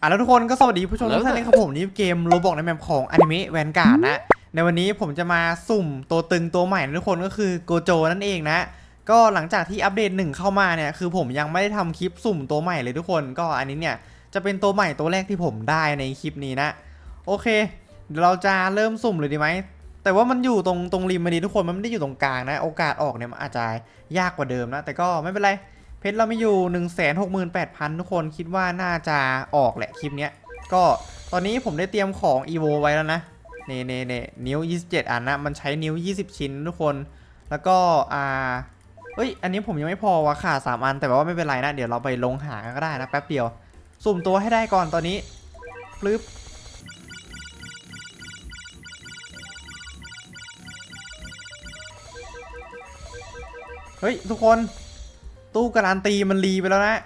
อะแล้วทุกคนก็สวัสดีผู้ชมทุกท่านเลยครับผมนี่เกมโรบอกในแมปของอนิเมะแวนการ์ดนะ ในวันนี้ผมจะมาสุ่มตัวตึงตัวใหม่นะทุกคนก็คือโกโจนั่นเองนะ ก็หลังจากที่อัปเดตหนึ่งเข้ามาเนี่ยคือผมยังไม่ได้ทำคลิปสุ่มตัวใหม่เลยทุกคนก็อันนี้เนี่ยจะเป็นตัวใหม่ตัวแรกที่ผมได้ในคลิปนี้นะ โอเคเดี๋ยวเราจะเริ่มสุ่มเลยดีไหมแต่ว่ามันอยู่ตรงตรงริมมาดีทุกคนมันไม่ได้อยู่ตรงกลางนะ โอกาสออกเนี่ยมันอาจจะยากกว่าเดิมนะ แต่ก็ไม่เป็นไรเพ ชรเราไม่อยู่ 1 6 8 0 0 0 ทุกคนคิดว่าน่าจะออกแหละคลิปเนี้ย ก็ตอนนี้ผมได้เตรียมของ EVO ไว้แล้วนะเน่เน่เน่นิ้ว 27 อันนะ มันใช้นิ้ว 20 ชิ้นทุกคน แล้วก็อ่าเอ้ย อันนี้ผมยังไม่พอวะขาดสามอัน แต่ว่าไม่เป็นไรนะ เดี๋ยวเราไปลงหาก็ได้นะแป๊บเดียว สุ่มตัวให้ได้ก่อนตอนนี้ปลึบเฮ้ย ทุกคน ตู้การันตีมันรีไปแล้วนะ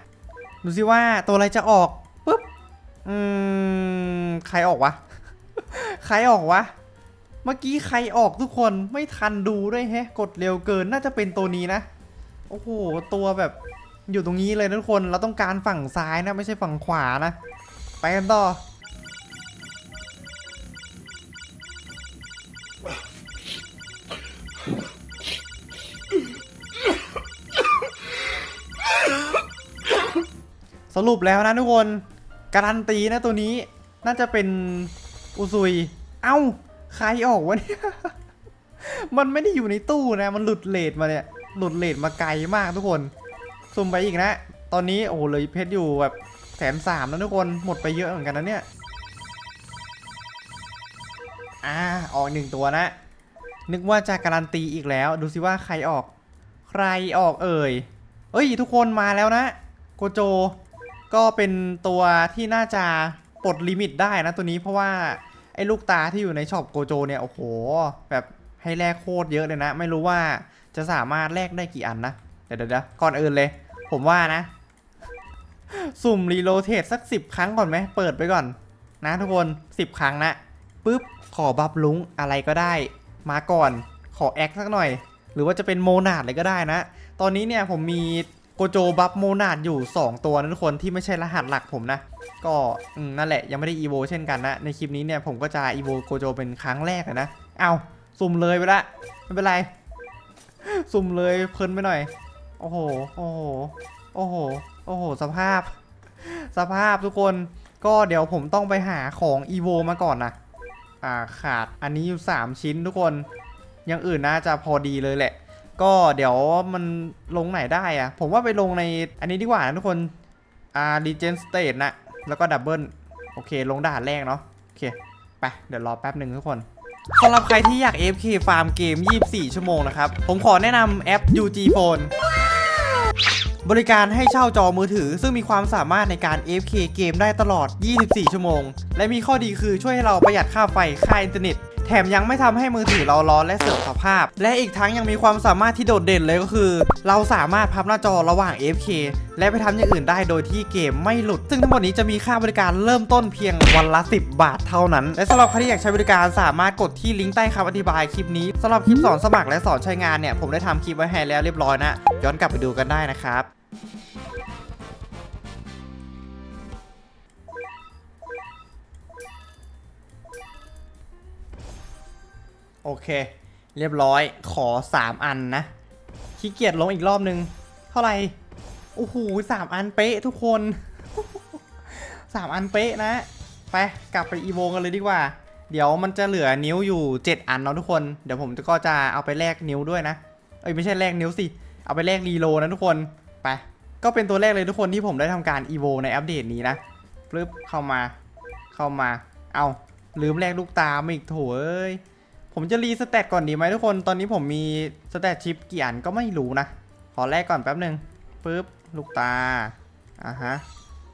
ดูสิว่าตัวอะไรจะออกปุ๊บ อืม ใครออกวะ ใครออกวะ เมื่อกี้ใครออกทุกคนไม่ทันดูด้วยแฮะ กดเร็วเกินน่าจะเป็นตัวนี้นะ โอ้โห ตัวแบบอยู่ตรงนี้เลยทุกคน เราต้องการฝั่งซ้ายนะ ไม่ใช่ฝั่งขวานะ ไปกันต่อ รุปแล้วนะทุกคน การันตีนะตัวนี้น่าจะเป็นอุซุย เอ้า ใครออกวะเนี่ย มันไม่ได้อยู่ในตู้นะ มันหลุดเลทมาเนี่ย หลุดเลทมาไกลมากทุกคน ซุ่มไปอีกนะ ตอนนี้โอ้โหเลยเพชรอยู่แบบแสนสามนะทุกคน หมดไปเยอะเหมือนกันนะเนี่ย อ่า ออกหนึ่งตัวนะ นึกว่าจะการันตีอีกแล้ว ดูสิว่าใครออก ใครออกเอ่ย เอ้ย ทุกคนมาแล้วนะ โกโจ ก็เป็นตัวที่น่าจะปลดลิมิตได้นะตัวนี้เพราะว่าไอ้ลูกตาที่อยู่ในช็อปโกโจเนี่ยโอ้โห แบบให้แลกโคตรเยอะเลยนะ ไม่รู้ว่าจะสามารถแลกได้กี่อันนะ เดี๋ยวเดี๋ยวเดี๋ยวก่อนอื่นเลย ผมว่านะ สุ่มรีโลเทตสัก 10 ครั้งก่อนไหมเปิดไปก่อน นะทุกคน 10 ครั้งนะปุ๊บขอบัฟลุงอะไรก็ได้ มาก่อนขอแอคสักหน่อย หรือว่าจะเป็นโมนาดเลยก็ได้นะ ตอนนี้เนี่ยผมมี โกโจบัฟโมนาดอยู่ 2 ตัวนะทุกคนที่ไม่ใช่รหัสหลักผมนะ ก็นั่นแหละยังไม่ได้อีโวเช่นกันนะ ในคลิปนี้เนี่ยผมก็จะอีโวโกโจเป็นครั้งแรกเลยนะ เอาสุ่มเลยไปละไม่เป็นไร สุ่มเลยเพลินไปหน่อย โอ้โห โอ้โห โอ้โห โอ้โห สภาพ สภาพทุกคน ก็เดี๋ยวผมต้องไปหาของอีโวมาก่อนนะ อ่าขาดอันนี้อยู่ 3 ชิ้นทุกคน อย่างอื่นน่าจะพอดีเลยแหละ ก็เดี๋ยวมันลงไหนได้อะผมว่าไปลงในอันนี้ดีกว่านะทุกคน อ่า Regen State นะ แล้วก็ดับเบิลโอเค ลงด่านแรกเนาะ โอเค ไป เดี๋ยวรอแป๊บหนึ่งทุกคนสำหรับใครที่อยาก AFK ฟาร์มเกม 24 ชั่วโมงนะครับ ผมขอแนะนำแอป UG Phone บริการให้เช่าจอมือถือ ซึ่งมีความสามารถในการ AFK เกมได้ตลอด 24 ชั่วโมง และมีข้อดีคือช่วยให้เราประหยัดค่าไฟ ค่าอินเทอร์เน็ต แถมยังไม่ทำให้มือถือเราร้อนและเสื่อมสภาพ และอีกทั้งยังมีความสามารถที่โดดเด่นเลยก็คือ เราสามารถพับหน้าจอระหว่าง F K และไปทำอย่างอื่นได้โดยที่เกมไม่หลุด ซึ่งทั้งหมดนี้จะมีค่าบริการเริ่มต้นเพียงวันละ 10 บาทเท่านั้น และสำหรับใครที่อยากใช้บริการสามารถกดที่ลิงก์ใต้คำอธิบายคลิปนี้สำหรับคลิปสอนสมัครและสอนใช้งานเนี่ยผมได้ทำคลิปไว้ให้แล้วเรียบร้อยนะ ย้อนกลับไปดูกันได้นะครับ โอเค เรียบร้อยขอ 3 อันนะขี้เกียจลงอีกรอบนึง เท่าไหร่โอ้โหสามอันเป๊ะทุกคนสามอันเป๊ะนะไปกลับไปอีโวกันเลยดีกว่า เดี๋ยวมันจะเหลือนิ้วอยู่ 7 อันเนาะทุกคน เดี๋ยวผมก็จะเอาไปแลกนิ้วด้วยนะ เอ้ยไม่ใช่แลกนิ้วสิ เอาไปแลกรีโลนะทุกคน ไป ก็เป็นตัวแรกเลยทุกคนที่ผมได้ทำการอีโวในอัปเดตนี้นะปึ๊บเข้ามา เข้ามา เอาลืมแลกลูกตามาอีกโถเอ้ย ผมจะรีสเตตก่อนดีไหมทุกคน ตอนนี้ผมมีสเตตชิปกี่อันก็ไม่รู้นะ ขอแลกก่อนแป๊บหนึ่งปึ๊บ ลูกตา อะฮะ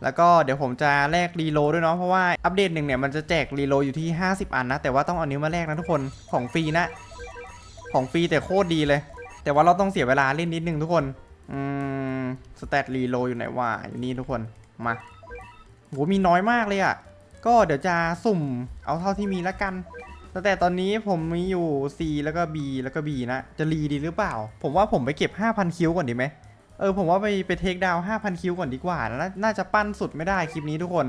แล้วก็เดี๋ยวผมจะแลกรีโลด้วยเนาะ เพราะว่าอัปเดตหนึ่งเนี่ยมันจะแจกรีโลอยู่ที่ 50 อันนะ แต่ว่าต้องเอานิ้วมาแลกนะทุกคน ของฟรีนะ ของฟรีแต่โคตรดีเลย แต่ว่าเราต้องเสียเวลาเล่นนิดนึงทุกคน อืม สเตตรีโลอยู่ไหนวะ อยู่นี่ทุกคน มาโหมีน้อยมากเลยอะ่ะ ก็เดี๋ยวจะสุ่มเอาเท่าที่มีละกัน แต่ตอนนี้ผมมีอยู่ C แล้วก็ B แล้วก็ B นะ จะรีดีหรือเปล่า ผมว่าผมไปเก็บ 5,000 คิวก่อนดีไหมเออผมว่าไปไปเทคดาว5,000 คิวก่อนดีกว่านะน่าจะปั้นสุดไม่ได้คลิปนี้ทุกคน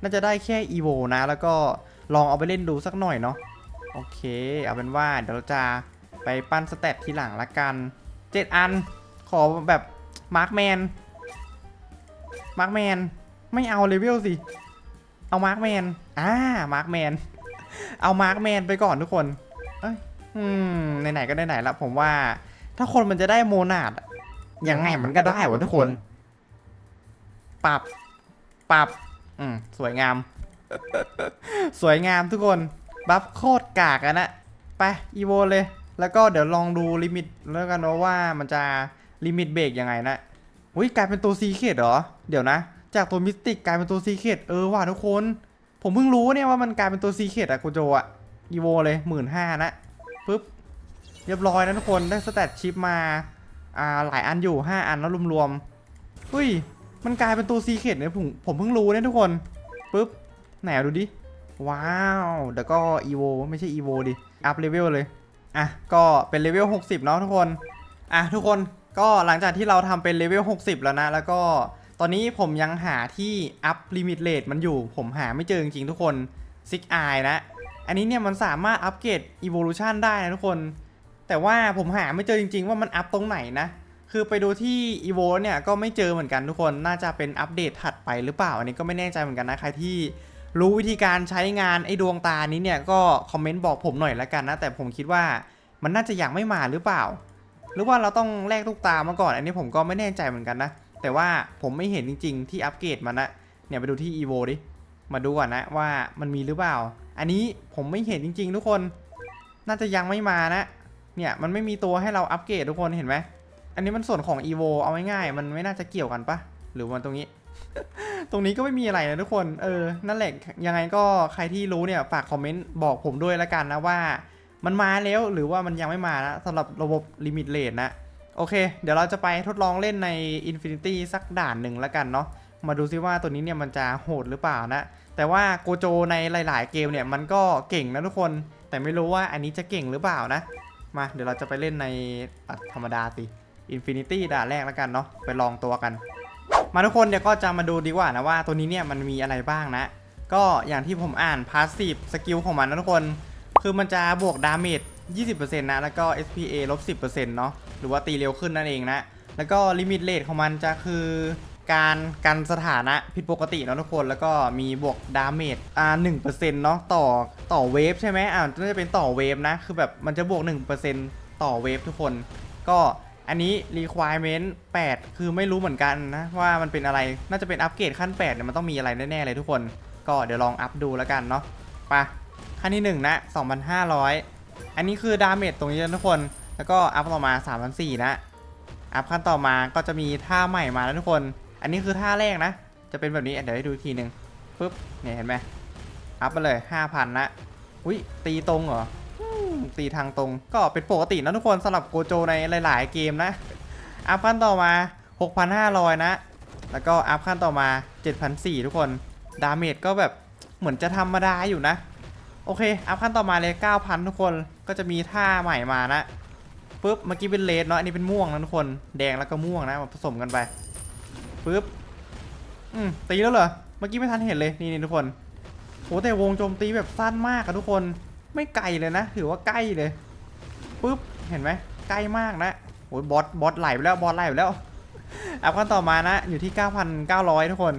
น่าจะได้แค่อีโวนะ แล้วก็ลองเอาไปเล่นดูสักหน่อยเนาะโอเค เอาเป็นว่าเดี๋ยวเราจะไปปั้นสเตตทีหลังละกันเจ็ดอัน ขอแบบมาร์คแมนมาร์คแมนไม่เอาเลเวลสิ เอามาร์คแมนอ่ามาร์คแมน เอามาร์คแมนไปก่อนทุกคนเอ้ยอืมไหนๆก็ไหนๆละผมว่า ถ้าคนมันจะได้โมนาดยังไงมันก็ได้วะทุกคน ปรับ ปรับ อืมสวยงาม สวยงามทุกคน บัฟโคตรกากอะนะ ไป อีโวเลย แล้วก็เดี๋ยวลองดูลิมิตแล้วกันว่าว่ามันจะลิมิตเบรกยังไงนะ อุ้ยกลายเป็นตัวซีเคดเหรอ เดี๋ยวนะ จากตัวมิสติกกลายเป็นตัวซีเคดเออว่ะทุกคน ผมเพิ่งรู้เนี่ยว่ามันกลายเป็นตัวซีเคดอะโกโจอะอีโวเลยหมื่นห้านะปึ๊บ เรียบร้อยนะทุกคนได้สแตทชิปมาอ่าหลายอันอยู่ 5 อันแล้วรวมๆเฮ้ย มันกลายเป็นตัวซีเคดเนี่ยผมผมเพิ่งรู้เนี่ยทุกคนปึ๊บไหนดูดิ ว้าวเดี๋ยวก็อีโวไม่ใช่อีโวดิ อัพเลเวลเลย อะ ก็เป็นเลเวล60 เนาะทุกคน อะ ทุกคนก็หลังจากที่เราทำเป็นเลเวล60 แล้วนะ แล้วก็ ตอนนี้ผมยังหาที่อัพลิมิตเลทมันอยู่ ผมหาไม่เจอจริงๆทุกคนซิกไอนะ อันนี้เนี่ยมันสามารถอัปเกรด Evolution ได้นะทุกคน แต่ว่าผมหาไม่เจอจริง ๆ ว่ามันอัพตรงไหนนะ คือไปดูที่ Evo เนี่ยก็ไม่เจอเหมือนกันทุกคน น่าจะเป็นอัปเดตถัดไปหรือเปล่า อันนี้ก็ไม่แน่ใจเหมือนกันนะใครที่รู้วิธีการใช้งานไอ้ดวงตานี้เนี่ยก็คอมเมนต์บอกผมหน่อยละกันนะ แต่ผมคิดว่ามันน่าจะยังไม่มาหรือเปล่า หรือว่าเราต้องแลกลูกตามาก่อน อันนี้ผมก็ไม่แน่ใจเหมือนกันนะ แต่ว่าผมไม่เห็นจริง ๆ ที่อัปเกรดมันนะเนี่ยไปดูที่ Evo ดิ มาดูก่อนนะว่ามันมีหรือเปล่า อันนี้ผมไม่เห็นจริง ๆ ทุกคน น่าจะยังไม่มานะ เนี่ยมันไม่มีตัวให้เราอัปเกรดทุกคนเห็นไหม อันนี้มันส่วนของ EVO เอาง่ายๆมันไม่น่าจะเกี่ยวกันปะหรือมันตรงนี้ ตรงนี้ก็ไม่มีอะไรนะทุกคน เออ นั่นแหละ ยังไงก็ใครที่รู้เนี่ยฝากคอมเมนต์บอกผมด้วยละกันนะว่า มันมาแล้วหรือว่ามันยังไม่มานะสำหรับระบบลิมิตเลทนะ โอเค เดี๋ยวเราจะไปทดลองเล่นใน Infinity สักด่านหนึ่งและกันเนาะ มาดูซิว่าตัวนี้เนี่ยมันจะโหดหรือเปล่านะ แต่ว่าโกโจในหลายๆเกมเนี่ยมันก็เก่งนะทุกคน แต่ไม่รู้ว่าอันนี้จะเก่งหรือเปล่านะ มาเดี๋ยวเราจะไปเล่นในธรรมดาสิ Infinity ด่านแรกแล้วกันเนาะ ไปลองตัวกัน มาทุกคนเดี๋ยวก็จะมาดูดีกว่านะว่าตัวนี้เนี่ยมันมีอะไรบ้างนะ ก็อย่างที่ผมอ่าน Passive สกิลของมันนะทุกคน คือมันจะบวกดาเมจ20%นะ แล้วก็ SPA ลบ10%เนาะ หรือว่าตีเร็วขึ้นนั่นเองนะ แล้วก็ลิมิตเลทของมันจะคือการกันสถานะผิดปกติเนาะทุกคนแล้วก็มีบวกดาเมจอ่า1%เปอร์เซ็นต์เนาะต่อต่อเวฟใช่ไหมอ่าน่าจะเป็นต่อเวฟนะ คือแบบมันจะบวก1%ต่อเวฟทุกคน ก็อันนี้ requirement 8 คือไม่รู้เหมือนกันนะว่ามันเป็นอะไรน่าจะเป็นอัปเกรดขั้น8เนี่ยมันต้องมีอะไรแน่ๆเลยทุกคน ก็เดี๋ยวลองอัพดูแล้วกันเนาะไปขั้นที่1นะ2,500 อันนี้คือดาเมจตรงนี้นะทุกคน แล้วก็อัพต่อมา3,400นะอัพขั้นต่อมาก็จะมีท่าใหม่มาแล้วทุกคน อันนี้คือท่าแรกนะ จะเป็นแบบนี้เดี๋ยวให้ดูทีหนึ่งปึ๊บเนี่ยเห็นไหมอัพไปเลย 5,000นะอุ้ยตีตรงเหรอตีทางตรงก็เป็นปกตินะทุกคนสำหรับโกโจในหลาย ๆ เกมนะอัพขั้นต่อมา 6,500 นะ แล้วก็อัพขั้นต่อมา 7,400 ทุกคนดาเมจก็แบบเหมือนจะธรรมดาอยู่นะ โอเค อัพขั้นต่อมาเลย 9,000 ทุกคนก็จะมีท่าใหม่มานะ ปุ๊บเมื่อกี้เป็นเลดเนาะอันนี้เป็นม่วงนะทุกคนแดงแล้วก็ม่วงนะมาผสมกันไปปุ๊บอืมตีแล้วเหรอเมื่อกี้ไม่ทันเห็นเลยนี่นี่ทุกคนโหแต่วงโจมตีแบบสั้นมากอะทุกคนไม่ไกลเลยนะถือว่าใกล้เลยปุ๊บเห็นไหมใกล้มากนะโอ้ยบอสบอสไหลไปแล้วบอสไหลไปแล้วอัพขั้นต่อมานะอยู่ที่ 9,900 ทุกคน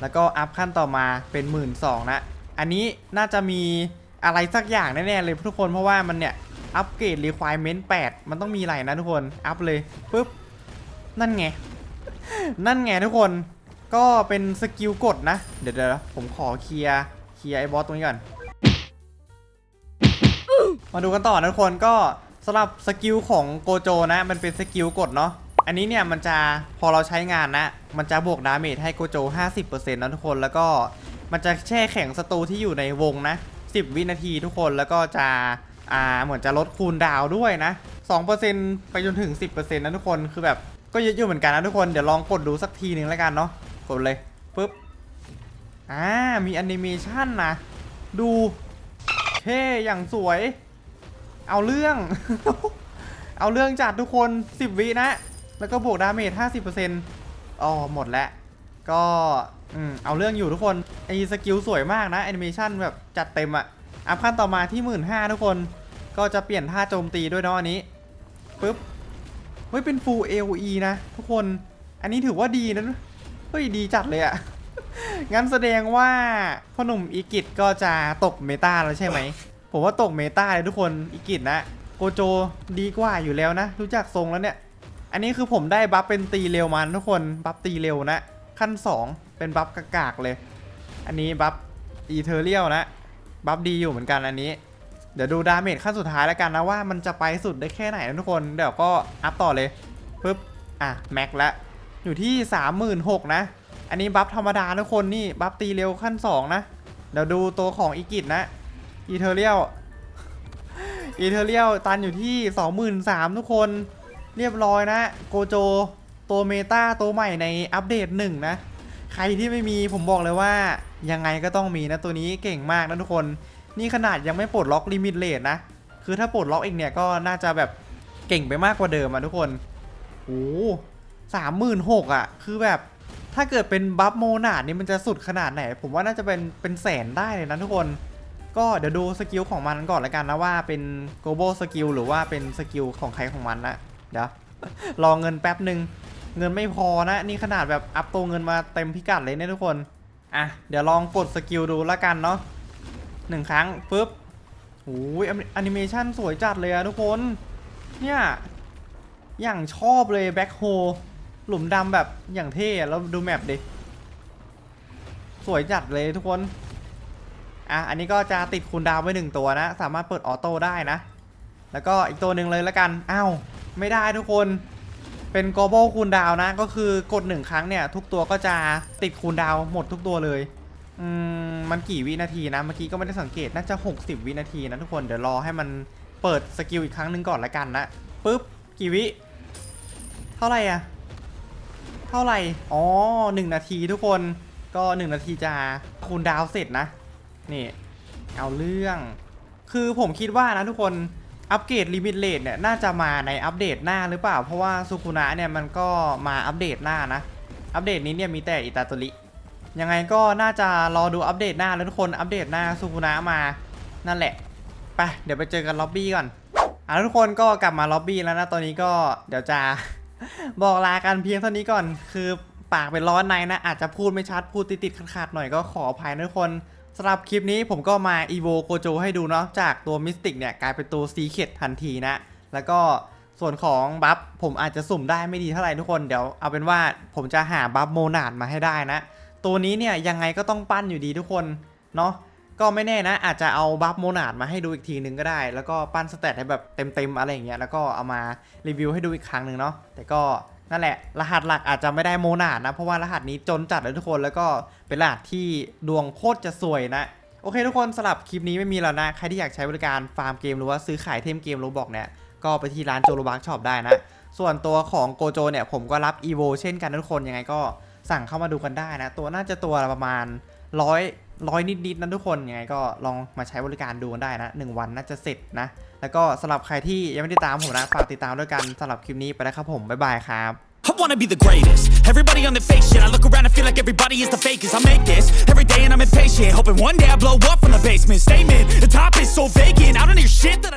แล้วก็อัพขั้นต่อมาเป็น 1 2ื่นนะ อันนี้น่าจะมีอะไรสักอย่างแน่ๆเลยทุกคนเพราะว่ามันเนี่ย อัปเกรด requirement 8 มันต้องมีอะไรนะทุกคน อัพเลยปุ๊บ นั่นไง นั่นไงทุกคน ก็เป็นสกิลกดนะ เดี๋ยวเดี๋ยวผมขอเคลียร์เคลียร์ไอ้บอสตรงนี้ก่อน มาดูกันต่อนะทุกคนก็สำหรับสกิลของโกโจนะ มันเป็นสกิลกดเนาะอันนี้เนี่ยมันจะพอเราใช้งานนะ มันจะบวกดาเมจให้โกโจ 50%นะทุกคนแล้วก็มันจะแช่แข็งศัตรูที่อยู่ในวงนะ 10 วินาทีทุกคนแล้วก็จะ อ่าเหมือนจะลดคูลดาวด้วยนะ 2%ไปจนถึง 10%นะทุกคนคือแบบก็เยอะอยู่เหมือนกันนะทุกคนเดี๋ยวลองกดดูสักทีหนึ่งแล้วกันเนาะกดเลยปุ๊บอ่ามีแอนิเมชันนะ ดูเท่อย่างสวย เอาเรื่อง เอาเรื่องจัดทุกคน 10 วินะ แล้วก็บวกดาเมจ50%อ๋อหมดแล้วก็อืมเอาเรื่องอยู่ทุกคนไอ้สกิลสวยมากนะแอนิเมชันแบบจัดเต็มอะ อัพขั้นต่อมาที่1 5ื่นทุกคนก็จะเปลี่ยนท่าโจมตีด้วยเนาะอันนี้ปุ๊บเฮ้ยเป็น full AOE นะ ทุกคนอันนี้ถือว่าดีนะเฮ้ยดีจัดเลยอะงั้นแสดงว่าพ่อหนุ่มอีกิจก็จะตกเมตาแล้วใช่ไหมผมว่าตกเมตาเลยทุกคนอีกิจนะโกโจดีกว่าอยู่แล้วนะ รู้จักทรงแล้วเนี่ย อันนี้คือผมได้บัฟเป็นตีเร็วมันทุกคนบัฟตีเร็วนะ ขั้น 2 เป็นบัฟกากๆเลย อันนี้บัฟอีเทอร์เรียลนะ บัฟดีอยู่เหมือนกันอันนี้ เดี๋ยวดูดาเมจขั้นสุดท้ายแล้วกันนะว่ามันจะไปสุดได้แค่ไหนนะทุกคนเดี๋ยวก็อัพต่อเลยปึ๊บอะแม็กแล้วอยู่ที่ 36,000นะ อันนี้บัฟธรรมดาทุกคนนี่บัฟตีเร็วขั้น 2 นะ เดี๋ยวดูตัวของอีกิจนะอีเทอเรียลอีเทอเรียลตันอยู่ที่ 23,000ทุกคนเรียบร้อยนะโกโจตัวเมตาตัวใหม่ในอัปเดตหนึ่งนะ ใครที่ไม่มีผมบอกเลยว่า ยังไงก็ต้องมีนะตัวนี้เก่งมากนะทุกคน นี่ขนาดยังไม่ปลดล็อกลิมิตเลทนะ คือถ้าปลดล็อกเองเนี่ยก็น่าจะแบบเก่งไปมากกว่าเดิมอะทุกคนโอ้สามหมื่นหกอะคือแบบถ้าเกิดเป็นบัฟโมนาดนี่มันจะสุดขนาดไหน ผมว่าน่าจะเป็นเป็นแสนได้เลยนะทุกคน ก็เดี๋ยวดูสกิลของมันก่อนละกันนะว่าเป็น global skill หรือว่าเป็นสกิลของใครของมันนะเดี๋ยวรอเงินแป๊บหนึ่งเงินไม่พอนะ นี่ขนาดแบบอัพตัวเงินมาเต็มพิกัดเลยเนี่ยทุกคน อะ เดี๋ยวลองกดสกิลดูละกันเนาะหนึ่งครั้งปุ๊บโอ้ยแอนิเมชันสวยจัดเลยอะทุกคน เนี่ย อย่างชอบเลยแบ็คโฮหลุมดำแบบอย่างเท่แล้วดูแมปดิ สวยจัดเลยทุกคน อะ อันนี้ก็จะติดคูณดาวไว้หนึ่งตัวนะ สามารถเปิดออโต้ได้นะ แล้วก็อีกตัวหนึ่งเลยละกัน อ้าว ไม่ได้ทุกคน เป็น global คูณดาวนะ ก็คือกดหนึ่งครั้งเนี่ย ทุกตัวก็จะติดคูณดาวหมดทุกตัวเลยอืมมันกี่วินาทีนะ เมื่อกี้ก็ไม่ได้สังเกตน่าจะ 60 วินาทีนะทุกคนเดี๋ยวรอให้มันเปิดสกิลอีกครั้งหนึ่งก่อนละกันนะปุ๊บกี่วิ เท่าไหร่อะเท่าไหร่อ๋อหนึ่งนาทีทุกคนก็หนึ่งนาทีจะคูณดาวเสร็จนะนี่เอาเรื่อง คือผมคิดว่านะทุกคน อัปเกรดลิมิตเลทเนี่ยน่าจะมาในอัปเดตหน้าหรือเปล่า เพราะว่าซูคุนะเนี่ยมันก็มาอัปเดตหน้านะ อัปเดตนี้เนี่ยมีแต่อิตาโตริยังไงก็น่าจะรอดูอัปเดตหน้าแล้วทุกคนอัปเดตหน้าซูคุนะมานั่นแหละไปเดี๋ยวไปเจอกันล็อบบี้ก่อนอะทุกคนก็กลับมาล็อบบี้แล้วนะตอนนี้ก็เดี๋ยวจะบอกลากันเพียงเท่านี้ก่อน คือปากเป็นร้อนในนะอาจจะพูดไม่ชัดพูดติดๆขัดๆหน่อยก็ขออภัยทุกคน สำหรับคลิปนี้ผมก็มา evo โกโจให้ดูเนาะจากตัวมิสติกเนี่ยกลายเป็นตัวซีเคดทันทีนะ แล้วก็ส่วนของบัฟผมอาจจะสุ่มได้ไม่ดีเท่าไหร่ทุกคนเดี๋ยวเอาเป็นว่าผมจะหาบัฟโมนาดมาให้ได้นะ ตัวนี้เนี่ยยังไงก็ต้องปั้นอยู่ดีทุกคนเนาะก็ไม่แน่นะ อาจจะเอาบัฟโมนาดมาให้ดูอีกทีนึงก็ได้ แล้วก็ปั้นสเตตให้แบบเต็มๆอะไรอย่างเงี้ยแล้วก็เอามารีวิวให้ดูอีกครั้งหนึ่งเนาะแต่ก็ นั่นแหละ รหัสหลักอาจจะไม่ได้โมนาดนะ เพราะว่ารหัสนี้จนจัดเลยทุกคนแล้วก็เป็นรหัสที่ดวงโคตรจะสวยนะ โอเคทุกคนสลับคลิปนี้ไม่มีแล้วนะ ใครที่อยากใช้บริการฟาร์มเกมหรือว่าซื้อขายเทมเกมโรบอกเนี่ยก็ไปที่ร้านโจโรบักช็อปได้นะ ส่วนตัวของโกโจเนี่ยผมก็รับ EVO เช่นกันทุกคนยังไงก็สั่งเข้ามาดูกันได้นะ ตัวน่าจะตัวประมาณร้อยร้อยนิดๆนะทุกคนยังไงก็ลองมาใช้บริการดูกันได้นะหนึ่งวันน่าจะเสร็จนะ แล้วก็สำหรับใครที่ยังไม่ได้ตามผมนะฝากติดตามด้วยกันสำหรับคลิปนี้ไปแล้วครับผมบ๊ายบายครับ I wanna be the greatest. Everybody on the fake shit. I look around and feel like everybody is the fakest. I make this every day and I'm impatient. Hoping one day I blow up from the basement. Statement, the top is so vacant. I don't hear shit that I.